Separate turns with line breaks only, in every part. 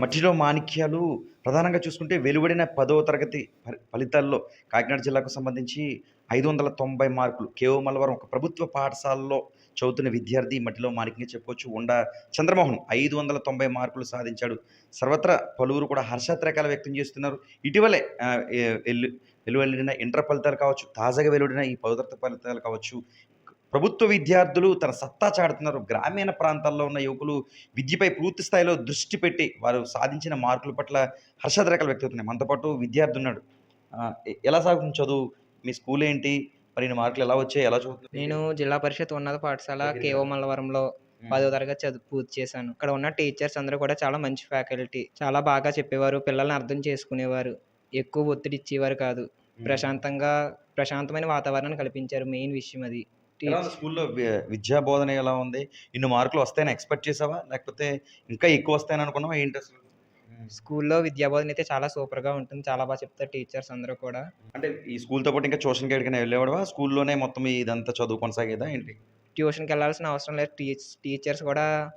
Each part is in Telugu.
మట్టిలో మాణిక్యాలు ప్రధానంగా చూసుకుంటే వెలువడిన పదవ తరగతి ఫలితాల్లో కాకినాడ జిల్లాకు సంబంధించి ఐదు వందల తొంభై మార్కులు కేఓ మలవరం ఒక ప్రభుత్వ పాఠశాలలో చదువుతున్న విద్యార్థి మట్టిలో మాణిక్యంగా చెప్పుకోవచ్చు ఉండ చంద్రమోహన్ ఐదు వందల తొంభై మార్కులు సాధించాడు. సర్వత్రా పలువురు కూడా హర్షాత్రకాలు వ్యక్తం చేస్తున్నారు. ఇటీవలే ఆ, వెలువడిన ఇంటర్ ఫలితాలు కావచ్చు తాజాగా వెలువడిన ఈ పదో తరగతి ఫలితాలు కావచ్చు ప్రభుత్వ విద్యార్థులు తన సత్తా చాటుతున్నారు. గ్రామీణ ప్రాంతాల్లో ఉన్న యువకులు విద్యపై పూర్తి స్థాయిలో దృష్టి పెట్టి వారు సాధించిన మార్కుల పట్ల హర్షాత్రేకాలు వ్యక్తవుతున్నాయి మనతో పాటు విద్యార్థి ఉన్నాడు. ఎలా సాగుతుంది చదువు? మీ స్కూల్ ఏంటి? మరి నీ మార్కులు ఎలా వచ్చాయి? ఎలా చదువుతున్నావు?
నేను జిల్లా పరిషత్ ఉన్నత పాఠశాల కేఓ మల్లవరంలో. పదో తరగతి చదువు పూర్తి చేశాను. ఇక్కడ ఉన్న టీచర్స్ అందరూ కూడా చాలా మంచి ఫ్యాకల్టీ. చాలా బాగా చెప్పేవారు. పిల్లల్ని అర్థం చేసుకునేవారు. ఎక్కువ ఒత్తిడి ఇచ్చేవారు కాదు. ప్రశాంతంగా ప్రశాంతమైన వాతావరణాన్ని కల్పించారు మెయిన్ విషయం అది.
స్కూల్లో విద్యా బోధన ఎలా ఉంది? ఇన్ని మార్కులు వస్తాయని ఎక్స్పెక్ట్ చేసావా? లేకపోతే ఇంకా ఎక్కువ వస్తాయని అనుకున్నావా? ఏంటి అసలు.
స్కూల్లో విద్యాబోధన అయితే చాలా సూపర్గా ఉంటుంది. చాలా బాగా చెప్తారు టీచర్స్ అందరూ కూడా.
అంటే ఈ స్కూల్తో పాటు ఇంకా ట్యూషన్కి ఎక్కడికైనా వెళ్ళేవాడువా? స్కూల్లోనే మొత్తం ఇదంతా చదువు కొనసాగేదా ఏంటి?
ట్యూషన్కి వెళ్ళాల్సిన అవసరం లేదు. టీచ్ టీచర్స్ కూడా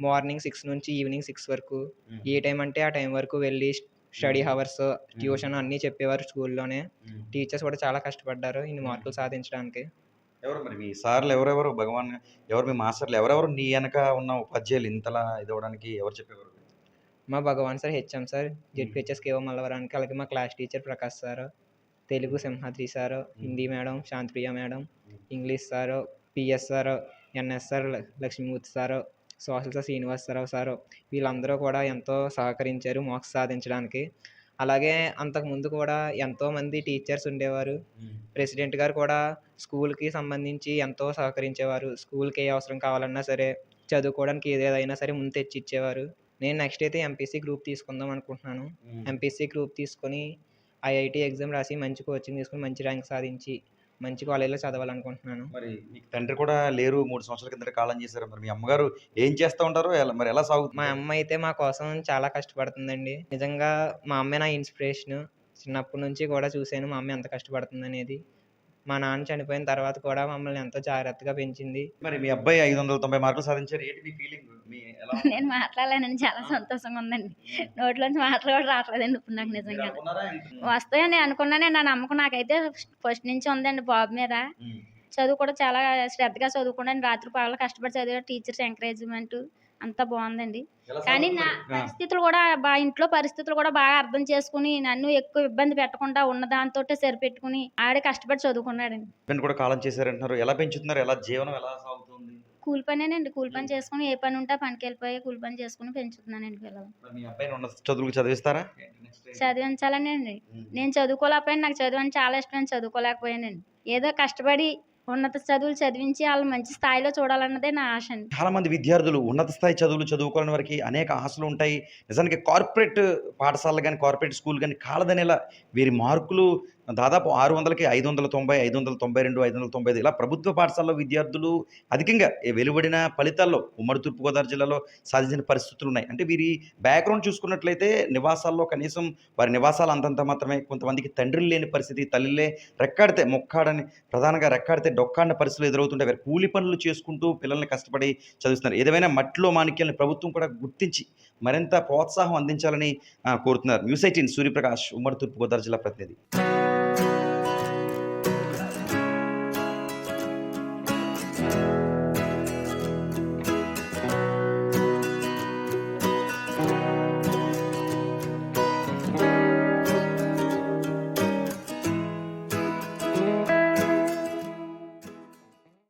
మార్నింగ్ సిక్స్ నుంచి ఈవినింగ్ సిక్స్ వరకు ఏ టైం అంటే ఆ టైం వరకు వెళ్ళి స్టడీ అవర్స్ ట్యూషన్ అన్నీ చెప్పేవారు స్కూల్లోనే. టీచర్స్ కూడా చాలా కష్టపడ్డారు ఇన్ని మార్కులు సాధించడానికి.
ఎవరు మరి? మీ సార్లు ఎవరెవరు? భగవాన్ ఎవరు? మీ మాస్టర్లు ఎవరెవరు? నీ వెనక ఉన్న ఉపాధ్యాయులు ఇంతలా ఇది అవ్వడానికి ఎవరు చెప్పేవారు?
మా Bhagavan sir HM sir ZPHS కేవో మల్లవరానికి అలాగే మా class teacher Prakash sir Telugu Simhadri sir Hindi madam Shantipriya madam English sir PS sir NS sir Lakshmimurthy sir social sir Srinivasarao sir వీళ్ళందరూ కూడా ఎంతో సహకరించారు మార్క్స్ సాధించడానికి. అలాగే అంతకుముందు కూడా ఎంతోమంది టీచర్స్ ఉండేవారు. ప్రెసిడెంట్ గారు కూడా స్కూల్కి సంబంధించి ఎంతో సహకరించేవారు. స్కూల్కి ఏ అవసరం కావాలన్నా సరే చదువుకోవడానికి ఏదైనా సరే ముందు తెచ్చి ఇచ్చేవారు నేను నెక్స్ట్ అయితే ఎంపీసీ గ్రూప్ తీసుకుందాం అనుకుంటున్నాను. ఎంపీసీ గ్రూప్ తీసుకొని ఐఐటి ఎగ్జామ్ రాసి మంచి కోచింగ్ తీసుకొని మంచి ర్యాంక్ సాధించి మంచి కాలేజీలో చదవాలనుకుంటున్నాను.
మరి మీకు తండ్రి కూడా లేరు మూడు సంవత్సరాల కింద కాలం చేశారు. మరి మీ అమ్మగారు ఏం చేస్తూ ఉంటారు? మరి ఎలా
మా
సాగుతుంది
అమ్మ అయితే మా కోసం చాలా కష్టపడుతుందండి. నిజంగా మా అమ్మే నా ఇన్స్పిరేషన్ చిన్నప్పటి నుంచి కూడా చూశాను మా అమ్మ ఎంత కష్టపడుతుంది అనేది మా నాన్న చనిపోయిన తర్వాత కూడా మమ్మల్ని ఎంతో జాగ్రత్తగా పెంచింది.
మరి మీ అబ్బాయి ఐదు వందల తొంభై మార్కులు సాధించారు. ఏంటి మీ ఫీలింగ్ మీ ఎలా
నేను మాట్లాడలేనండి. చాలా సంతోషంగా ఉందండి. నోట్లోంచి మాటలు కూడా రావట్లేదండి ఇప్పుడు నాకు నిజంగా
అనుకున్నారా?
వస్తాయని అనుకున్నానే. నా నమ్మకం నాకైతే ఫస్ట్ నుంచి ఉందండి బాబు మీద.
ఉమ్.
చదువు కూడా చాలా శ్రద్ధగా చదువుకున్నాను. రాత్రి పగలు కష్టపడి చదివా టీచర్స్ ఎంకరేజ్మెంట్ అంతా బాగుందండి. కానీ నా. పరిస్థితులు కూడా బా ఇంట్లో పరిస్థితులు కూడా బాగా అర్థం చేసుకుని నన్ను ఎక్కువ ఇబ్బంది పెట్టకుండా ఉన్న దాంతో సరిపెట్టుకుని ఆడే కష్టపడి చదువుకున్నాడండి.
కూడా కాలం చేశారంటున్నారు. ఎలా పెంచుతున్నారు? ఎలా జీవనం ఎలా సాగుతుంది?
కూలి పనేనండి. కూలి పని చేసుకుని ఏ పని ఉంటే పనికి వెళ్ళిపోయి కూలి పని చేసుకుని పెంచుతున్నానండి పిల్లలు.
చదువులకు చదివిస్తారా? ఏంటి next ఏంటి?
చదివించాలని అండి
ఉమ్.
నేను చదువుకోలేకపోయాను. నాకు చదువు అంటే చాలా ఇష్టం. చదువుకోలేకపోయానండి. ఏదో కష్టపడి ఉన్నత చదువులు చదివించి వాళ్ళు మంచి స్థాయిలో చూడాలన్నదే నా ఆశ అండి.
చాలా మంది విద్యార్థులు ఉన్నత స్థాయి చదువులు చదువుకోవాలని వారికి అనేక ఆశలు ఉంటాయి. నిజానికి కార్పొరేట్ పాఠశాలలు కానీ కార్పొరేట్ స్కూల్ కానీ కాలదనేలా వీరి మార్కులు దాదాపు ఆరు వందలకి ఐదు వందల తొంభై ఐదు వందల తొంభై రెండు ఐదు వందల తొంభై ఐదు ఇలా ప్రభుత్వ పాఠశాలలో విద్యార్థులు అధికంగా వెలువడిన ఫలితాల్లో ఉమ్మడి తూర్పుగోదావరి జిల్లాలో సాధించిన పరిస్థితులు ఉన్నాయి అంటే వీరి బ్యాక్గ్రౌండ్ చూసుకున్నట్లయితే నివాసాల్లో కనీసం వారి నివాసాలు అంతంత మాత్రమే కొంతమందికి తండ్రులు లేని పరిస్థితి తల్లిలే రెక్కాడితే మొక్కాడని ప్రధానంగా రెక్కాడితే డొక్కాడిన పరిస్థితులు ఎదురవుతుంటాయి వారు కూలి పనులు చేసుకుంటూ పిల్లల్ని కష్టపడి చదివిస్తున్నారు. ఏదైనా మట్టిలో మాణిక్యాలను ప్రభుత్వం కూడా గుర్తించి మరింత ప్రోత్సాహం అందించాలని కోరుతున్నారు. న్యూస్ ఎయిటీన్ సూర్యప్రకాష్ ఉమ్మడి తూర్పుగోదావరి జిల్లా ప్రతినిధి.